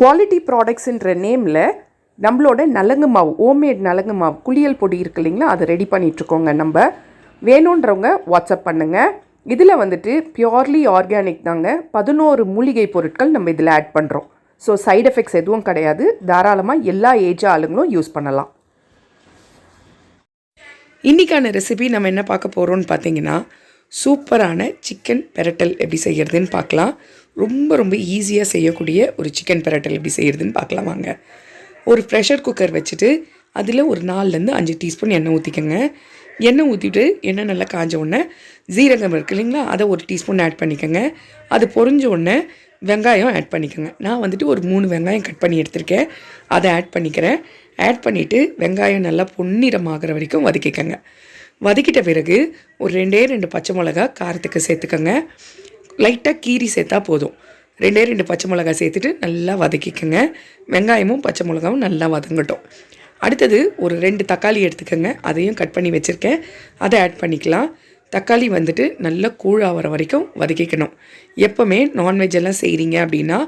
Quality ப்ராடக்ட்ஸுன்ற நேமில் நம்மளோட நலங்கு மாவு ஹோம்மேட் நலங்கு மாவு குளியல் பொடி இருக்கு இல்லைங்களா? அதை ரெடி பண்ணிகிட்ருக்கோங்க நம்ம. வேணுன்றவங்க வாட்ஸ்அப் பண்ணுங்கள் இதில் வந்துட்டு பியோர்லி ஆர்கானிக் தாங்க. பதினோரு மூலிகை பொருட்கள் நம்ம இதில் ஆட் பண்ணுறோம் ஸோ சைட் எஃபெக்ட்ஸ் எதுவும் கிடையாது. தாராளமாக எல்லா ஏஜ் ஆளுங்களும் யூஸ் பண்ணலாம். இன்றைக்கான ரெசிபி நம்ம என்ன பார்க்க போகிறோம்னு பார்த்தீங்கன்னா சூப்பரான சிக்கன் பெரட்டல் எப்படி செய்கிறதுன்னு பார்க்கலாம். ரொம்ப ரொம்ப ஈஸியாக செய்யக்கூடிய ஒரு சிக்கன் பெரட்டல் எப்படி செய்கிறதுன்னு பார்க்கலாம் வாங்க. ஒரு ப்ரெஷர் குக்கர் வச்சுட்டு அதில் ஒரு நாலுலேருந்து அஞ்சு டீஸ்பூன் எண்ணெய் ஊற்றிக்கோங்க எண்ணெய் ஊற்றிட்டு எண்ணெய் நல்லா காஞ்ச உடனே ஜீரகம் இருக்கு இல்லைங்களா அதை ஒரு டீஸ்பூன் ஆட் பண்ணிக்கோங்க. அது பொறிஞ்ச உடனே வெங்காயம் ஆட் பண்ணிக்கோங்க. நான் வந்துட்டு ஒரு மூணு வெங்காயம் கட் பண்ணி எடுத்திருக்கேன். அதை ஆட் பண்ணிக்கிறேன். ஆட் பண்ணிவிட்டு வெங்காயம் நல்லா பொன்னிறமாகிற வரைக்கும் வதக்கிக்கோங்க. வதக்கிட்ட பிறகு ஒரு ரெண்டே ரெண்டு பச்சை மிளகா காரத்துக்கு சேர்த்துக்கோங்க. லைட்டாக கீரி சேர்த்தா போதும். ரெண்டே ரெண்டு பச்சை மிளகா சேர்த்துட்டு நல்லா வதக்கிக்கோங்க. வெங்காயமும் பச்சை மிளகாவும் நல்லா வதங்கட்டும். அடுத்தது ஒரு ரெண்டு தக்காளி எடுத்துக்கோங்க. அதையும் கட் பண்ணி வச்சுருக்கேன். அதை ஆட் பண்ணிக்கலாம். தக்காளி வந்துட்டு நல்லா கூழாகிற வரைக்கும் வதக்கிக்கணும். எப்போவுமே நான்வெஜ் எல்லாம் செய்கிறீங்க அப்படின்னா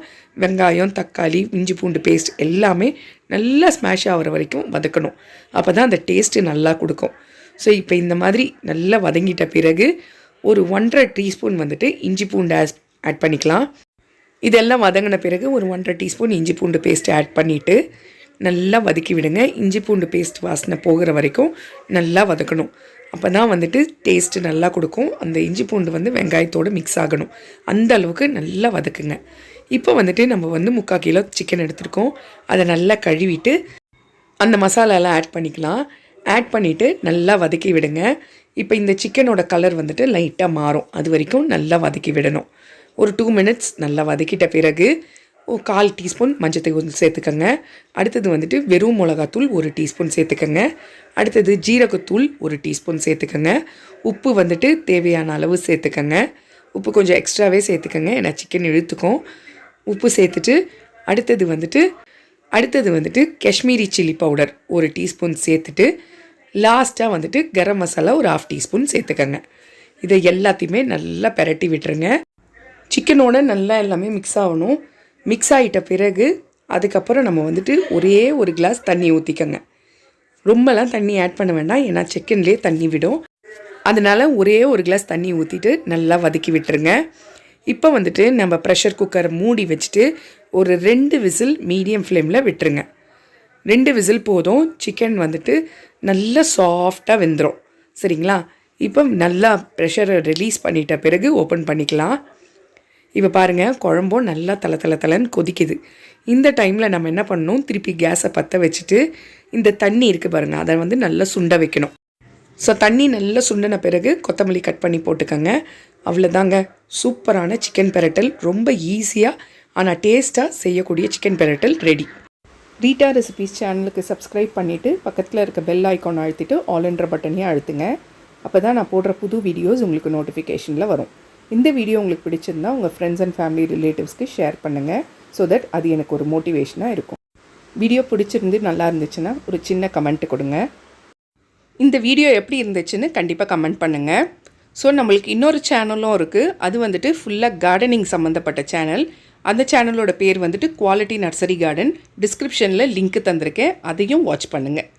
வெங்காயம் தக்காளி இஞ்சி பூண்டு பேஸ்ட் எல்லாமே நல்லா ஸ்மாஷ் ஆகிற வரைக்கும் வதக்கணும். அப்போ தான் அந்த டேஸ்ட்டு நல்லா கொடுக்கும். ஸோ இப்போ இந்த மாதிரி நல்லா வதங்கிட்ட பிறகு ஒரு ஒன்றரை டீஸ்பூன் வந்துட்டு இஞ்சி பூண்டு ஆட் பண்ணிக்கலாம். இதெல்லாம் வதங்கின பிறகு ஒரு ஒன்றரை டீஸ்பூன் இஞ்சி பூண்டு பேஸ்ட் ஆட் பண்ணிவிட்டு நல்லா வதக்கி விடுங்க. இஞ்சி பூண்டு பேஸ்ட் வாசனை போகிற வரைக்கும் நல்லா வதக்கணும். அப்போ தான் வந்துட்டு டேஸ்ட்டு நல்லா கொடுக்கும். அந்த இஞ்சி பூண்டு வந்து வெங்காயத்தோடு மிக்ஸ் ஆகணும். அந்த அளவுக்கு நல்லா வதக்குங்க. இப்போ வந்துட்டு நம்ம வந்து முக்கால் கிலோ சிக்கன் எடுத்துருக்கோம். அதை நல்லா கழுவிட்டு அந்த மசாலாலாம் ஆட் பண்ணிக்கலாம். ஆட் பண்ணிவிட்டு நல்லா வதக்கி விடுங்க. இப்போ இந்த சிக்கனோட கலர் வந்துட்டு லைட்டாக மாறும். அது வரைக்கும் நல்லா வதக்கி விடணும். ஒரு டூ மினிட்ஸ் நல்லா வதக்கிட்ட பிறகு ஒரு கால் டீஸ்பூன் மஞ்சத்தூள் சேர்த்துக்கோங்க. அடுத்தது வந்துட்டு வெறும் மிளகாத்தூள் ஒரு டீஸ்பூன் சேர்த்துக்கோங்க. அடுத்தது ஜீரகத்தூள் ஒரு டீஸ்பூன் சேர்த்துக்கோங்க. உப்பு வந்துட்டு தேவையான அளவு சேர்த்துக்கோங்க. உப்பு கொஞ்சம் எக்ஸ்ட்ராவே சேர்த்துக்கோங்க. ஏன்னா சிக்கன் இழுத்துக்கும். உப்பு சேர்த்துட்டு அடுத்தது வந்துட்டு அடுத்தது வந்துட்டு காஷ்மீரி சில்லி பவுடர் ஒரு டீஸ்பூன் சேர்த்துட்டு லாஸ்ட்டாக வந்துட்டு கரம் மசாலா ஒரு ஆஃப் டீஸ்பூன் சேர்த்துக்கங்க. இதை எல்லாத்தையுமே நல்லா பெரட்டி விட்டுருங்க. சிக்கனோட நல்லா எல்லாமே மிக்ஸ் ஆகணும். மிக்ஸ் ஆகிட்ட பிறகு அதுக்கப்புறம் நம்ம வந்துட்டு ஒரே ஒரு கிளாஸ் தண்ணி ஊற்றிக்கோங்க ரொம்பலாம் தண்ணி ஆட் பண்ண வேண்டாம் ஏன்னா சிக்கன்லேயே தண்ணி விடும். அதனால் ஒரே ஒரு கிளாஸ் தண்ணி ஊற்றிட்டு நல்லா வதக்கி விட்டுருங்க. இப்போ வந்துட்டு நம்ம ப்ரெஷர் குக்கரை மூடி வச்சுட்டு ஒரு ரெண்டு விசில் மீடியம் ஃப்ளேமில் விட்டுருங்க. ரெண்டு விசில் போதும். சிக்கன் வந்துட்டு நல்லா சாஃப்டாக வெந்துடும் சரிங்களா? இப்போ நல்லா ப்ரெஷரை ரிலீஸ் பண்ணிட்ட பிறகு ஓப்பன் பண்ணிக்கலாம். இப்போ பாருங்கள் குழம்பும் நல்லா தலை தலை தலைன்னு கொதிக்குது. இந்த டைமில் நம்ம என்ன பண்ணணும்? திருப்பி கேஸை பற்ற வச்சுட்டு இந்த தண்ணி இருக்குது பாருங்கள் அதை வந்து நல்லா சுண்ட வைக்கணும். ஸோ தண்ணி நல்லா சுண்டின பிறகு கொத்தமல்லி கட் பண்ணி போட்டுக்கோங்க. அவ்வளோதாங்க சூப்பரான சிக்கன் பெரட்டல். ரொம்ப ஈஸியாக ஆனால் டேஸ்ட்டாக செய்யக்கூடிய சிக்கன் பெரட்டல் ரெடி ரீட்டா ரெசிபிஸ் சேனலுக்கு சப்ஸ்கிரைப் பண்ணிவிட்டு பக்கத்தில் இருக்க பெல் ஐக்கான் அழுத்திட்டு ஆல்ன்ற பட்டனையும் அழுத்துங்க. அப்போ தான் நான் போடுற புது வீடியோஸ் உங்களுக்கு நோட்டிஃபிகேஷனில் வரும். இந்த வீடியோ உங்களுக்கு பிடிச்சிருந்தா உங்கள் ஃப்ரெண்ட்ஸ் அண்ட் ஃபேமிலி ரிலேட்டிவ்ஸ்க்கு ஷேர் பண்ணுங்கள் ஸோ தட் அது எனக்கு ஒரு மோட்டிவேஷனாக இருக்கும். வீடியோ பிடிச்சிருந்து நல்லா இருந்துச்சுன்னா ஒரு சின்ன கமெண்ட் கொடுங்க. இந்த வீடியோ எப்படி இருந்துச்சுன்னு கண்டிப்பாக கமெண்ட் பண்ணுங்கள் ஸோ நம்மளுக்கு இன்னொரு சேனலும் இருக்குது அது வந்துட்டு ஃபுல்லாக கார்டனிங் சம்மந்தப்பட்ட சேனல் அந்த சேனலோட பேர் வந்துட்டு குவாலிட்டி நர்சரி கார்டன் டிஸ்கிரிப்ஷனில் லிங்க் தந்திருக்கேன். அதையும் வாட்ச் பண்ணுங்கள்